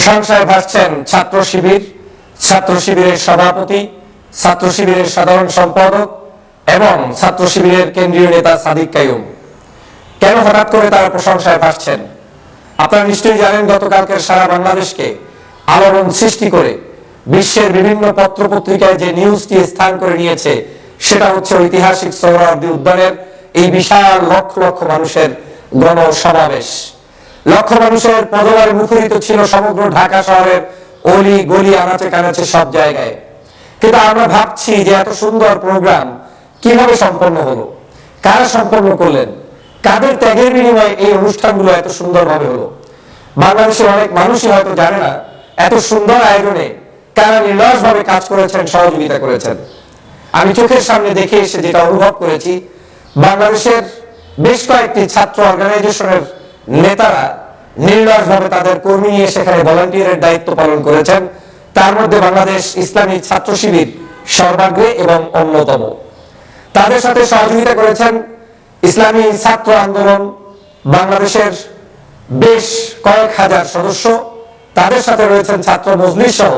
প্রশংসায় ভাসছেন ছাত্র শিবির, ছাত্র শিবিরের সভাপতি, ছাত্র শিবিরের সাধারণ সম্পাদক এবং ছাত্র শিবিরের কেন্দ্রীয় নেতা সাদিক কায়ুম কেন হঠাৎ করে তারা প্রশংসায় ভাসছেন? আপনারা নিশ্চয়ই জানেন গতকালকের সারা বাংলাদেশকে আলোড়ন সৃষ্টি করে বিশ্বের বিভিন্ন পত্র পত্রিকায় যে নিউজটি স্থান করে নিয়েছে, সেটা হচ্ছে ঐতিহাসিক সোহরাওয়ার্দী উদ্যানের এই বিশাল লক্ষ লক্ষ মানুষের গণ সমাবেশ লক্ষ মানুষের পদবারে মুখরিত ছিল সমগ্র ঢাকা শহরের অলি গলি আনাচে কানাচে সব জায়গায়। কিন্তু আমরা ভাবছি যে এত সুন্দর প্রোগ্রাম কীভাবে সম্পন্ন হলো? কারা সম্পন্ন করলেন? কাদের ত্যাগের বিনিময়ে এই অনুষ্ঠানগুলো এত সুন্দরভাবে হলো? বাংলাদেশের অনেক মানুষই হয়তো জানে না এত সুন্দর আয়োজনে কারা নির্লসভাবে কাজ করেছেন, সহযোগিতা করেছেন। আমি চোখের সামনে দেখে এসে যেটা অনুভব করেছি, বাংলাদেশের বেশ কয়েকটি ছাত্র অর্গানাইজেশনের নেতারা নির্লসভাবে তাদের কর্মী নিয়ে সেখানে ভলান্টিয়ারের দায়িত্ব পালন করেছেন। তার মধ্যে বাংলাদেশ ইসলামী ছাত্র শিবির সর্বাগ্রে এবং অন্যতম। তাদের সাথে সহযোগিতা করেছেন ইসলামী ছাত্র আন্দোলন বাংলাদেশের বেশ কয়েক হাজার সদস্য। তাদের সাথে রয়েছেন ছাত্র মজলিস সহ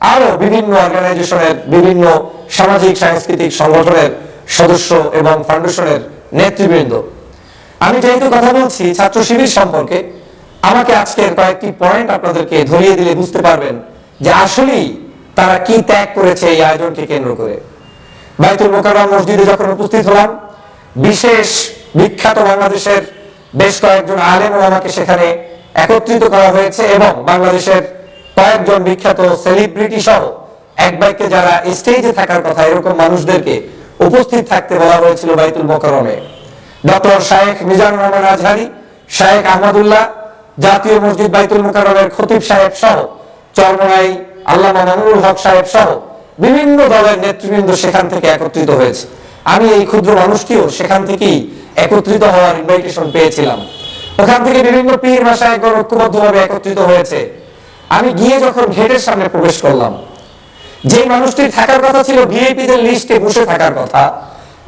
আরও বিভিন্ন অর্গানাইজেশনের বিভিন্ন সামাজিক, সাংস্কৃতিক সংগঠনের সদস্য এবং ফাউন্ডেশনের নেতৃবৃন্দ। আমি যেহেতু কথা বলছি ছাত্র শিবির সম্পর্কে, আমাকে আজকের কয়েকটি পয়েন্ট আপনাদেরকে ধরিয়ে দিলে বুঝতে পারবেন যে আসলেই তারা কি ত্যাগ করেছে এই আয়োজনকে কেন্দ্র করে। বাইতুল মোকাররম মসজিদে যখন উপস্থিত হলাম, বিশেষ বিখ্যাত বাংলাদেশের বেশ কয়েকজন আলেম আমাকে সেখানে একত্রিত করা হয়েছে এবং বাংলাদেশের কয়েকজন বিখ্যাত সেলিব্রিটি সহ এক বাইকে যারা স্টেজে থাকার কথা এরকম মানুষদেরকে উপস্থিত থাকতে বলা হয়েছিল বাইতুল মোকাররমে। ডক্টর শায়েখ মিজানুর রহমান আজহারি শায়েখ আহমদুল্লাহ, জাতীয় মসজিদ বাইতুল মোকাররমের খতিব সাহেব সহ, চরমনাই আল্লামা মামুনুল হক সাহেব সহ বিভিন্ন দলের নেতৃবৃন্দ সেখান থেকে একত্রিত হয়েছে। আমি এই ক্ষুদ্র মানুষটিও সেখান থেকেই একত্রিত হওয়ার ইনভাইটেশন পেয়েছিলাম। ওখান থেকে বিভিন্ন পীর মাসায়কগণ ঐক্যবদ্ধভাবে একত্রিত হয়েছে। আমি গিয়ে যখন গেটের সামনে প্রবেশ করলাম যে মানুষটির থাকার কথা ছিল ভিআইপিদের লিস্টে বসে থাকার কথা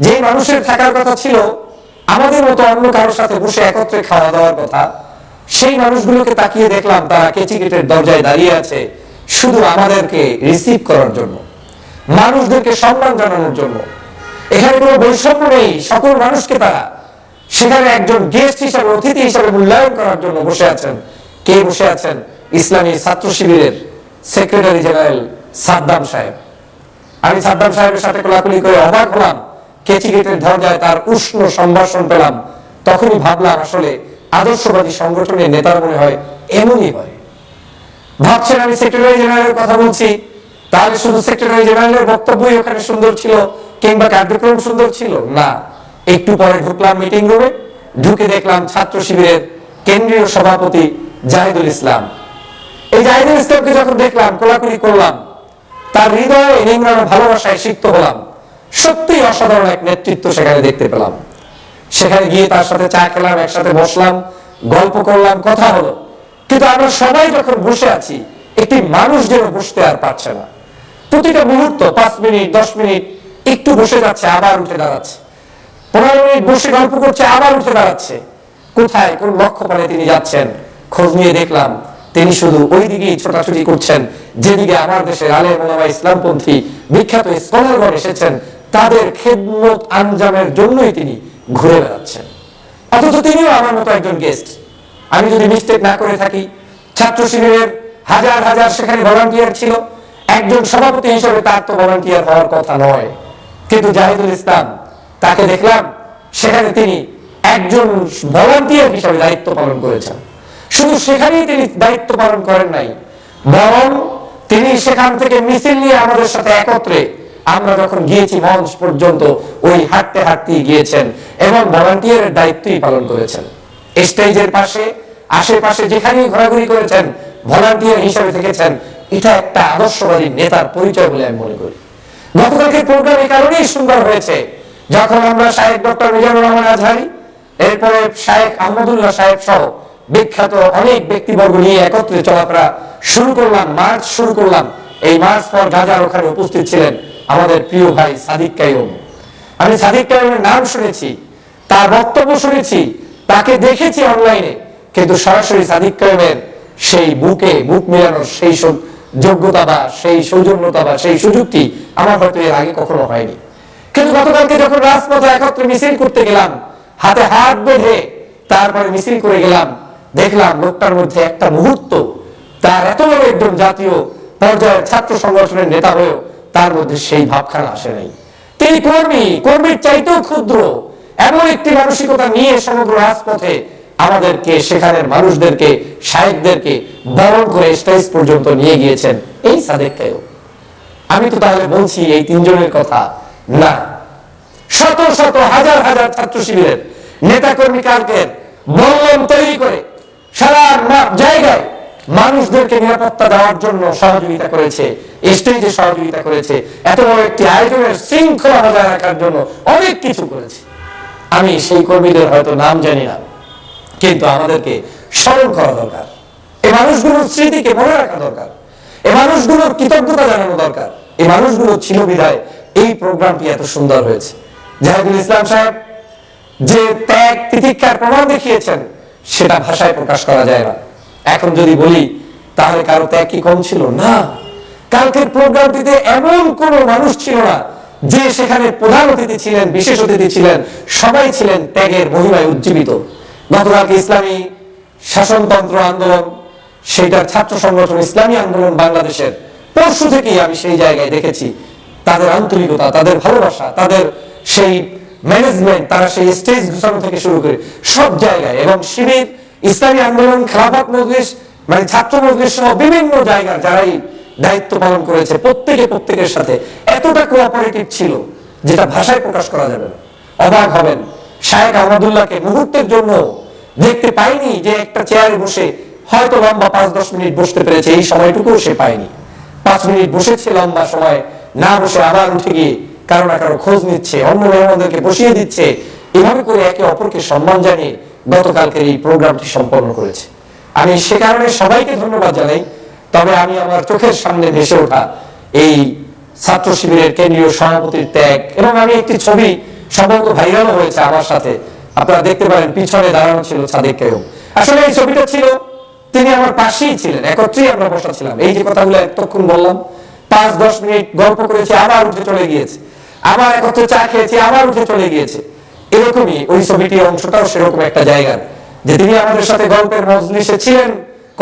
যে মানুষের থাকার কথা ছিল আমাদের মতো অন্য কারোর সাথে বসে একত্রে খাওয়া দাওয়ার কথা, সেই মানুষগুলোকে তাকিয়ে দেখলাম তারা কেচি গেটের দরজায় দাঁড়িয়ে আছে শুধু আমাদেরকে রিসিভ করার জন্য, মানুষদেরকে সম্মান জানানোর জন্য। এখানে কোনো বৈষম্য নেই, সকল মানুষকে তারা সেখানে একজন গেস্ট হিসাবে, অতিথি হিসাবে মূল্যায়ন করার জন্য বসে আছেন। কে বসে আছেন? ইসলামী ছাত্র শিবিরের সেক্রেটারি জেনারেল সাদ্দাম সাহেব। আমি সাদ্দাম সাহেবের সাথে কোলাকুলি করে অবাক হলাম। কেচি গেটের দরজায় তার উষ্ণ সম্ভাষণ পেলাম। তখনই ভাবলাম আসলে আদর্শবাদী সংগঠনের নেতার মনে হয় এমনই হয়। ভাবছেন আমি সেক্রেটারি জেনারেলের কথা বলছি। তাহলে শুধু সেক্রেটারি জেনারেলের বক্তব্যই ওখানে সুন্দর ছিল কিংবা কার্যক্রম সুন্দর ছিল? না। একটু পরে ঢুকলাম মিটিং রুমে ঢুকে দেখলাম ছাত্র শিবিরের কেন্দ্রীয় সভাপতি জাহিদুল ইসলাম। এই জাহিদুল ইসলামকে যখন দেখলাম, কোলাকুলি করলাম, তার হৃদয়ে নিংড়ানো ভালোবাসায় সিক্ত হলাম। সত্যি অসাধারণ এক নেতৃত্ব সেখানে দেখতে পেলাম। সেখানে গিয়ে তার সাথে চা খেলাম, একসাথে বসলাম, গল্প করলাম, কথা হলো। কিন্তু আমরা সবাই যখন বসে আছি, একটি মানুষ যেন বসতে আর পারছে না। প্রতিটা মুহূর্ত, পাঁচ মিনিট, দশ মিনিট, একটু বসে যাচ্ছে, আবার উঠে দাঁড়াচ্ছে। পনেরো মিনিট বসে গল্প করছে, আবার উঠে দাঁড়াচ্ছে। কোথায়, কোন লক্ষ্য পানে তিনি যাচ্ছেন, খোঁজ নিয়ে দেখলাম, তিনি শুধু ওই দিকেই ছোটাছুটি করছেন, যেদিকে আমার দেশের আলে মোলামা ইসলামপন্থী বিখ্যাত স্কলারগণ এসেছেন তাদের খেদমত আঞ্জামের জন্যই তিনি ঘুরে বেড়াচ্ছেন। অথচ তিনিও আমার মতো একজন গেস্ট আমি যদি মিস্টেক না করে থাকি, ছাত্র শিবিরের হাজার হাজার সেখানে ভলান্টিয়ার ছিল। একজন সভাপতি হিসেবে তার তো ভলান্টিয়ার হওয়ার কথা নয়। কিন্তু জাহিদুল ইসলাম, তাকে দেখলাম, সেখানে তিনি একজন ভলান্টিয়ার হিসেবে দায়িত্ব পালন করেছেন। শুধু সেখানেই তিনি দায়িত্ব পালন করেন নাই, বরং তিনি সেখান থেকে মিছিল নিয়ে আমাদের সাথে একত্রে আমরা যখন গিয়েছি মঞ্চ পর্যন্ত, ওই হাঁটতে হাঁটতে গিয়েছেন এবং ভলান্টিয়ারের দায়িত্বই পালন করেছেন। স্টেজের পাশে, আশেপাশে যেখানেই ঘোরাঘুরি করেছেন ভলান্টিয়ার হিসেবে থেকেছেন, এটা একটা আদর্শবাদী নেতার পরিচয় বলে আমি মনে করি। গতকালকে প্রোগ্রাম এই কারণেই সুন্দর হয়েছে। যখন আমরা শাহেক ডক্টর মিজানুর রহমান আজহারি, এরপরে শাহেক আহমদুল্লাহ সাহেব সহ বিখ্যাত অনেক ব্যক্তিবর্গ নিয়ে একত্রে চলাফেরা শুরু করলাম মার্চ শুরু করলাম। এই মার্চ পর গাজার ওখানে উপস্থিত ছিলেন আমাদের প্রিয় ভাই সাদিক কাইম আমি সাদিক কাইমের নাম শুনেছি, তার বক্তব্য শুনেছি, তাকে দেখেছি অনলাইনে, কিন্তু সরাসরি সাদিক কাইমের সেই বুকে বুক মেলানোর সেই যোগ্যতা বা সেই সৌজন্যতা বা সেই সুযোগটি আমার হয়তো এর আগে কখনো হয়নি। কিন্তু গতকালকে যখন রাজপথে একত্রে মিছিল করতে গেলাম, হাতে হাত বেঁধে তারপরে মিছিল করে গেলাম, দেখলাম লোকটার মধ্যে একটা মুহূর্ত, তার এত বড় একজন জাতীয় পর্যায়ের ছাত্র সংগঠনের নেতা হয়েও তার মধ্যে সেই ভাবখানা আসে নাই। তিনি কর্মী, কর্মীর চাইতেও ক্ষুদ্র, এমন একটি মানসিকতা নিয়ে সমগ্র রাজপথে আমাদেরকে, সেখানের মানুষদেরকে সাহেবদেরকে বরণ করে স্টেজ পর্যন্ত নিয়ে গিয়েছেন এই সাদেক আমি তো তাহলে বলছি এই তিনজনের কথা। না। শত শত, হাজার হাজার ছাত্র শিবিরের নেতা কর্মী কালকের বললম তৈরি করে সারা জায়গায় মানুষদেরকে নিরাপত্তা দেওয়ার জন্য সহযোগিতা করেছে স্টেজে সহযোগিতা করেছে। এত বড় একটি আয়োজনের শৃঙ্খলা বজায় রাখার জন্য অনেক কিছু করেছে। আমি সেই কর্মীদের হয়তো নাম জানি না, কিন্তু আমাদেরকে স্মরণ করা দরকার। এই মানুষগুলোর স্মৃতিকে মনে রাখা দরকার। এই মানুষগুলোর কৃতজ্ঞতা জানানো দরকার। এই মানুষগুলো ছিল বিধায় এই প্রোগ্রামটি এত সুন্দর হয়েছে। জাহিদুল ইসলাম সাহেব, যে ত্যাগ, তিতিক্ষার প্রমাণ দেখিয়েছেন, সেটা ভাষায় প্রকাশ করা যায় না। এখন যদি বলি, তাহলে কারও ত্যাগ কি কম ছিল? না। কালকের প্রোগ্রামটিতে এমন কোন মানুষ ছিল না যে সেখানে প্রধান অতিথি ছিলেন, বিশেষ অতিথি ছিলেন, সবাই ছিলেন ত্যাগের মহিমায় উজ্জীবিত। গতকালকে ইসলামী শাসনতন্ত্র আন্দোলন, সেইটার ছাত্র সংগঠন ইসলামী আন্দোলন বাংলাদেশের পরশু থেকেই আমি সেই জায়গায় দেখেছি। তাদের আন্তরিকতা, তাদের ভালোবাসা, তাদের সেই ম্যানেজমেন্ট তারা সেই স্টেজ ঘুষানো থেকে শুরু করে সব জায়গায় এবং শিবির, ইসলামী আন্দোলন, খেলাফত মজলিস মানে ছাত্র মজলিস সহ বিভিন্ন জায়গা যারাই দায়িত্ব পালন করেছে প্রত্যেকে প্রত্যেকের সাথে। এতটা কোঅপারেটিভ ছিল যেটা ভাষায় প্রকাশ করা যাবে অবাক হবেন, শায়েখ আহমদুল্লাহকে মুহূর্তের জন্য দেখতে পাইনি যে একটা চেয়ারে বসে হয়তো লম্বা পাঁচ দশ মিনিট বসতে পেরেছে, এই সময়টুকুও সে পায়নি। পাঁচ মিনিট বসেছে লম্বা সময়, না বসে আবার উঠে গিয়ে কারও না কারও খোঁজ নিচ্ছে, অন্য মেহমানদেরকে বসিয়ে দিচ্ছে। এভাবে করে একে অপরকে সম্মান জানিয়ে গতকালকের এই প্রোগ্রামটি সম্পন্ন করেছে। আমি সে কারণে সবাইকে ধন্যবাদ জানাই। তবে আমি আমার চোখের সামনে ভেসে ওঠা এই ছাত্র শিবিরের কেন্দ্রীয় সভাপতির ত্যাগ এবং আমি একটি ছবি সম্ভবত ভাইরাল হয়েছে আমার সাথে। আপনারা দেখতে পারেন, পিছনে দাঁড়ানো ছিল সাদেক কেউম আসলে এই ছবিটা ছিল, তিনি আমার পাশেই ছিলেন, একত্রেই আমরা বসা ছিলাম। এই যে কথাগুলো এতক্ষণ বললাম, পাঁচ, দশ মিনিট গল্প করেছি, আবার উঠে চলে গিয়েছে। আবার একত্রে চা খেয়েছি, আবার উঠে চলে গিয়েছে। এরকমই ওই ছবিটির অংশটাও সেরকম একটা জায়গার, যে তিনি আমাদের সাথে গল্পের মজলিসে ছিলেন।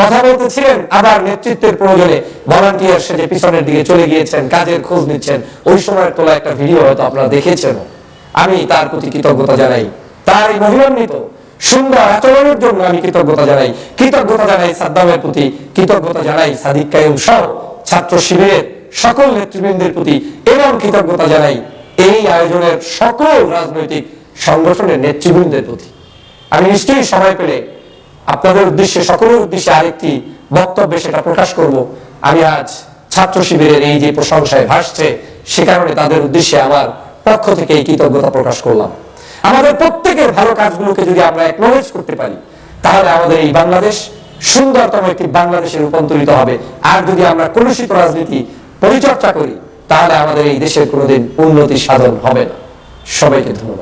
কথা বলতেছিলেন, আবার নেতৃত্বের প্রয়োজনে ভলান্টিয়ার সেজে পিছনের দিকে চলে গিয়েছেন, কাজের খোঁজ নিচ্ছেন। ওই সময়ের তোলা একটা ভিডিও হয়তো আপনারা দেখেছেন। আমি তার প্রতি কৃতজ্ঞতা জানাই। তার এই মহিমান্বিত, সুন্দর আচরণের জন্য আমি কৃতজ্ঞতা জানাই। কৃতজ্ঞতা জানাই সাদ্দামের প্রতি, কৃতজ্ঞতা জানাই সাদিক কায়ুম সহ ছাত্র শিবিরের সকল নেতৃবৃন্দের প্রতি এবং কৃতজ্ঞতা জানাই এই আয়োজনের সকল রাজনৈতিক সংগঠনের নেতৃবৃন্দের প্রতি। আমি নিশ্চয়ই সময় পেলে আপনাদের উদ্দেশ্যে, সকলের উদ্দেশ্যে আরেকটি বক্তব্যে সেটা প্রকাশ করব। আমি আজ ছাত্র শিবিরের এই যে প্রশংসায় ভাসছে, সে কারণে তাদের উদ্দেশ্যে আমার পক্ষ থেকে এই কৃতজ্ঞতা প্রকাশ করলাম। আমাদের প্রত্যেকের ভালো কাজগুলোকে যদি আমরা একনোলেজ করতে পারি, তাহলে আমাদের এই বাংলাদেশ সুন্দরতম একটি বাংলাদেশে রূপান্তরিত হবে। আর যদি আমরা কলুষিত রাজনীতি পরিচর্চা করি, তাহলে আমাদের এই দেশের কোনোদিন উন্নতি সাধন হবে না। সবাইকে ধন্যবাদ।